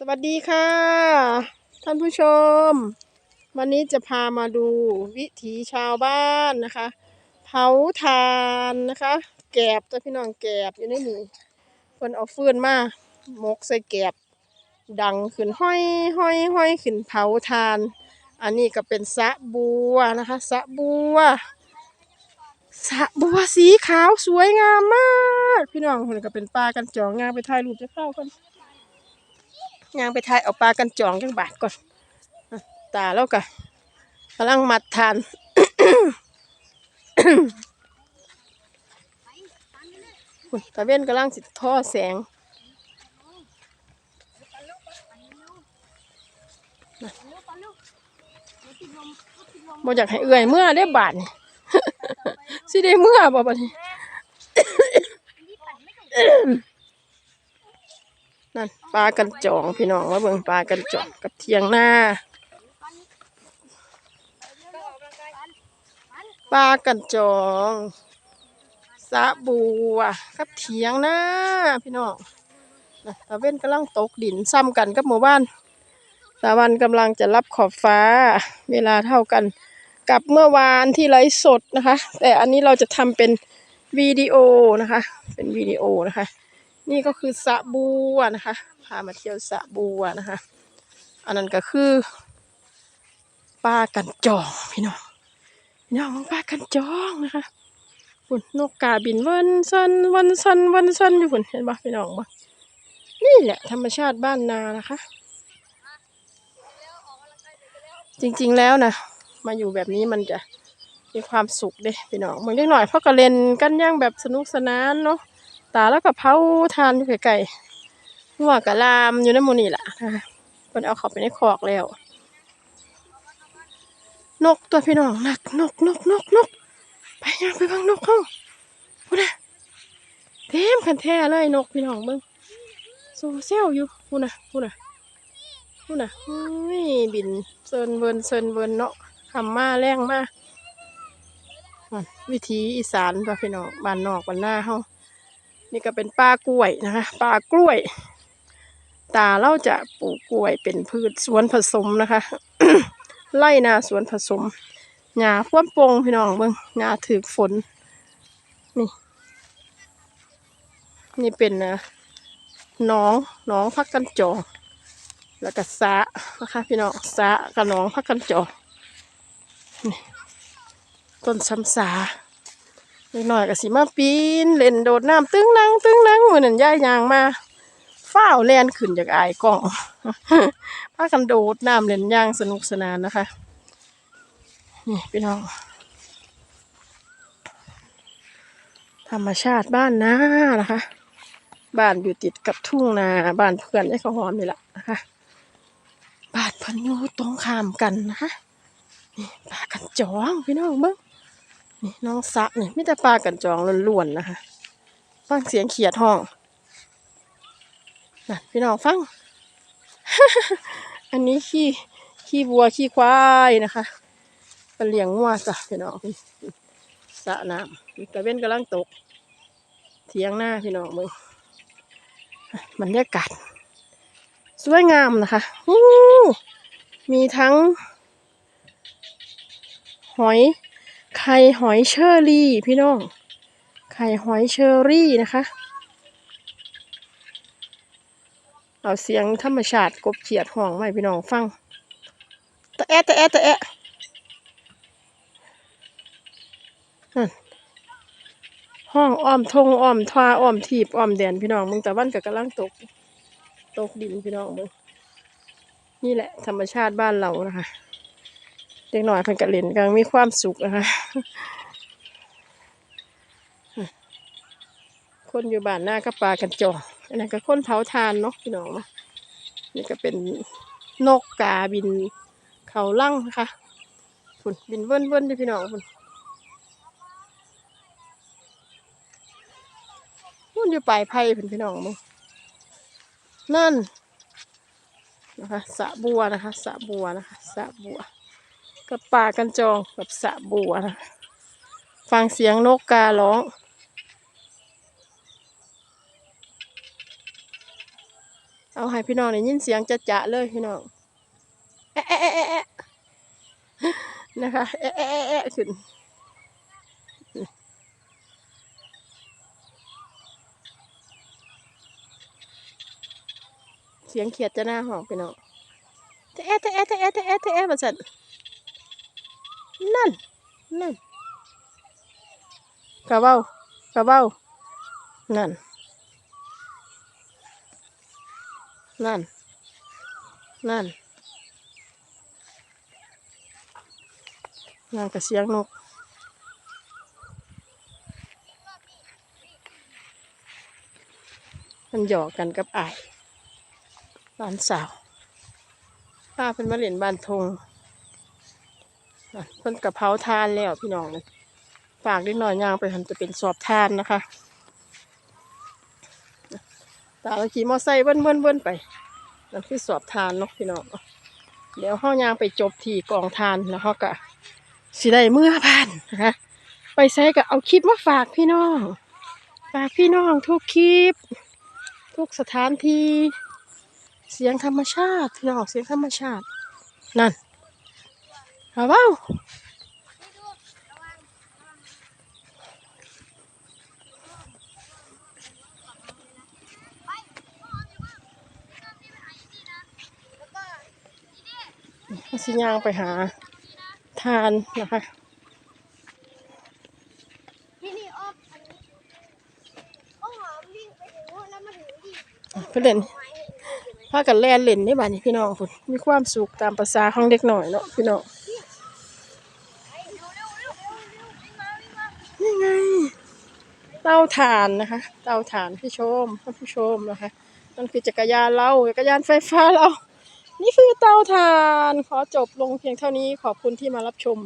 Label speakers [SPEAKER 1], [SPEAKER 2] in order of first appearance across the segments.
[SPEAKER 1] สวัสดีค่ะ ท่านผู้ชม วันนี้จะพามาดูวิถีชาวบ้านนะคะ เผาทานนะคะ แกบตัวพี่น้องแกบอยู่ในนี้เพิ่นเอาฟืนมาหมกใส่แกบ ดังขึ้นห้อยห้อยห้อยขึ้นเผาทาน อันนี้ก็เป็นสะบัวนะคะสะบัวสะบัวสีขาวสวยงามมาก พี่น้องคนก็เป็นปลากันจองงามไปถ่ายรูปจะเข้ากัน ย่างไปทายเอาปลากันจองจังบาทก่อนตาแล้วก็กำลังมัดทานตาเว้นกำลังสิท่อแสงบ่อยากให้เอื่อยเมื่อได้บาทนี่สิได้เมื่อบ่บัดนี้ นั่นปลากันจองพี่น้องมาเบิ่งปลากันจองกับเทียงหน้าปลากันจองสะบัวกับเทียงหน้าพี่น้องนะตะเว้นกำลังตกดินซ้ำกันกับหมู่บ้านตะวันกำลังจะรับขอบฟ้า เวลาเท่ากันกับเมื่อวานที่ไลฟ์สดนะคะ แต่อันนี้เราจะทำเป็นวิดีโอนะคะ เป็นวิดีโอนะคะ นี่ก็คือสะบัวนะคะ พามาเที่ยวสะบัวนะคะ อันนั้นก็คือปลากันจองพี่น้องพี่น้องมองปลากันจองนะคะฝุ่นนกกาบินวันซันวันซันวันซันอยู่ฝุ่นเห็นปะพี่น้องปะนี่แหละธรรมชาติบ้านนานะคะ จริงๆแล้วนะมาอยู่แบบนี้มันจะมีความสุขเด้พี่น้องมึงเล็กหน่อยเพราะก็เลนกันย่างแบบสนุกสนานเนาะ ตาแล้วก็เผาทานอยู่ไกลๆหัวกะลามอยู่ในมูนี่แหละนะคะเพิ่นเอาเขาไปในคอกแล้ว นกตัวพี่น้องนักนกนกนกนกไปยังไปบังนกเขาพูดนะเต็มคันแท้เลยนกพี่น้องเบิ่งโซเซลอยู่พูดนะพูดนะพูดนะอุ้ยบินเซินเวินเซินเวินเนาะคำมาแรงมาอะวิถีอีสานตัวพี่น้องบ้านนอกบ้านหน้าเฮา นี่ก็เป็นปลากล้วยนะคะปลากล้วย ตาเราจะปลูกกล้วยเป็นพืชสวนผสมนะคะ ไล่นาสวนผสมหญ้าคว่ำปงพี่น้องเบิ่งหญ้าถือฝน นี่ นี่เป็นนะน้องน้องพักกันจองแล้วก็สะนะคะพี่น้องสะกับน้องพักกันจองนี่ต้นซ้ำสา เล็กน้อยก็สิมาปีนเล่นโดดน้ำตึ้งนังตึ้งนังเหมือนนั่นย่ายยางมาฝ้าวแลนขึ้นจากอายกล้องพากันโดดน้ำเล่นย่างสนุกสนานนะคะ นี่พี่น้อง ธรรมชาติบ้านนานะคะ บ้านอยู่ติดกับทุ่งนาบ้านเพื่อนไอ้ข้าวหอมนี่แหละนะคะบ้านเพันอยู่ตรงข้ามกันนะคะนี่ปากันจองพี่น้องเบิ้ง นี่น้องสะนี่มีแต่ปลากันจองล้วนๆนะคะ ฟังเสียงเขียดห้องน่ะพี่น้องฟัง อันนี้ขี้ขี้วัวขี้ควายนะคะเป็นเลี้ยงงัวจ้ะพี่น้องสะน้ำกระเว้นกำลังตก เทียงหน้าพี่น้องมึงบรรยากาศสวยงามนะคะมีทั้ง หอย ไข่หอยเชอรี่พี่น้อง ไข่หอยเชอรี่นะคะเอาเสียงธรรมชาติกบเขียดห้องไว้พี่น้องฟังตะแอะตะแอะตะแอะนั่นห้องอ้อมทงอ้อมทวาอ้อมทีบอ้อมแดนพี่น้องมึงแต่วันก็กำลังตก ตกดินพี่น้องมึงนี่แหละ ธรรมชาติบ้านเรานะคะ เด็กหน่อยเพิ่นก็เล่นกันมีความสุขนะคะ คนอยู่บ้านหน้าก็ปลากันจองอันนั้นก็คนเผาทานเนาะพี่น้องเนาะนี่ก็เป็นนกกาบินเขาลั่งนะคะฝุ่นบินเวิ้นเวิ้นด้อพี่น้องฝุ่นฝุ่นอยู่ปลายไผ่ฝุ่นพี่น้องมึงนั่นนะคะสระบัวนะคะสระบัวนะคะสระบัว กับปลากันจองกับสะบัวนะฟังเสียงนกการ้องเอาให้พี่น้องได้ยินเสียงจะจะเลยพี่น้องแอะแอะแอะแอะแอะนะคะแอะแอะแอะแอะขึ้นเสียงเขียดจะหน้าห้องพี่น้องแตะแอะแตะแอะแตะแอะแตะแอะแตะแอะมาสั่น นั่น นั่นกระเบ้ากระเบ้า นั่น นั่น นั่น นั่นก็เสียงนกมันหยอกกันกับไอ้ายหลานสาวป้าเพิ่นมาเล่นบ้านทง เพิ่นกะเพราทานแล้วพี่น้องฝากเล็กน้อยย่างไปทำจะเป็นสอบทานนะคะตาเราขี่มอไซค์เบิ้นเบิ้นเบิ้นไปนั่นคือสอบทานเนาะพี่น้องเดี๋ยวห้องยางไปจบที่กองทานแล้วเขาก็สิได้เมื่อผ่านนะคะไปใช้ก็เอาคลิปมาฝากพี่น้อง ฝากพี่น้องทุกคลิป ทุกสถานที่ เสียงธรรมชาติพี่น้องเสียงธรรมชาติ นั่น เอาเปล่าสิยางไปหาทานนะคะ
[SPEAKER 2] พี่นี่ออมอันนี้อ้อมหอมวิ่งไปถึงนู้นแล้วมาถึงที่
[SPEAKER 1] เพื่อนเล่นพากันแล่นเล่นในบ้านนี่พี่น้องพุ่นมีความสุขตามประษาของเด็กหน่อยเนาะพี่น้อง
[SPEAKER 2] ไอ้เร็วเร็วเร็วเร็วเร็ววิ่งมาวิ่งมา
[SPEAKER 1] นี่ไง เตาถ่านนะคะ เตาถ่านพี่ชมท่านผู้ชมนะคะนั่นคือจักรยานเราจักรยานไฟฟ้าเรา นี่คือเตาถ่าน ขอจบลงเพียงเท่านี้ขอบคุณที่มารับชม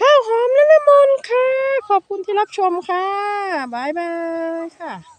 [SPEAKER 1] ข้าวหอมและเลมอนค่ะ ขอบคุณที่รับชมค่ะบายบายค่ะ